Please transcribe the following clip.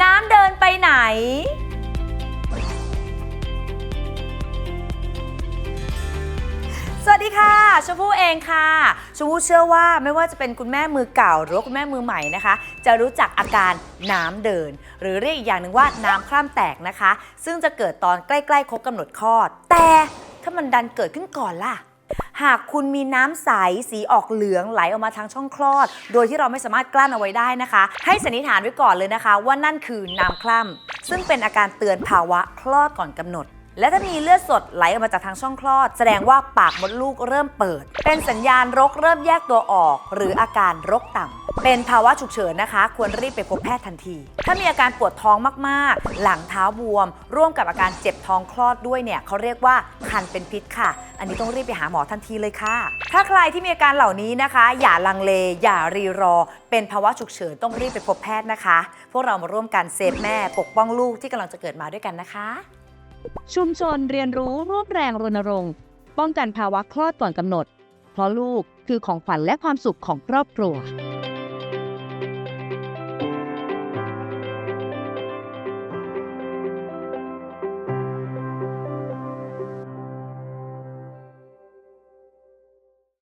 น้ำเดินไปไหน สวัสดีค่ะชมพู่เองค่ะชมพู่เชื่อว่าไม่ว่าจะเป็นคุณแม่มือเก่า หรือว่าคุณแม่มือใหม่นะคะ จะรู้จักอาการน้ำเดิน หรือเรียกอีกอย่างหนึ่งว่าน้ำคร่ำแตกนะคะ ซึ่งจะเกิดตอนใกล้ๆครบกำหนดคลอด แต่ถ้ามันดันเกิดขึ้นก่อนล่ะ หากคุณมีน้ำใสสีออกเหลืองไหลออกมาทางช่องคลอด โดยที่เราไม่สามารถกลั้นเอาไว้ได้นะคะ ให้สันนิษฐานไว้ก่อนเลยนะคะ ว่านั่นคือน้ำคล่ำซึ่งเป็นอาการเตือนภาวะคลอดก่อนกำหนด และถ้ามีเลือดสดไหลออกมาจากทางช่องคลอด แสดงว่าปากมดลูกเริ่มเปิด เป็นสัญญาณรกเริ่มแยกตัวออก หรืออาการรกต่ำเป็นภาวะฉุกเฉินนะคะ ควรรีบไปพบแพทย์ทันที ถ้ามีอาการปวดท้องมากๆ หลังเท้าบวม ร่วมกับอาการเจ็บท้องคลอดด้วยเนี่ยเขาเรียกว่าคันเป็นพิษค่ะ อันนี้ต้องรีบไปหาหมอทันทีเลยค่ะ ถ้าใครที่มีอาการเหล่านี้นะคะ อย่าลังเล อย่ารีรอ เป็นภาวะฉุกเฉินต้องรีบไปพบแพทย์นะคะ พวกเรามาร่วมกันเซฟแม่ปกป้องลูกที่กำลังจะเกิดมาด้วยกันนะคะ ชุมชนเรียนรู้ร่วมแรงรณรงค์ ป้องกันภาวะคลอดก่อนกำหนด เพราะลูกคือของขวัญและความสุขของครอบครัว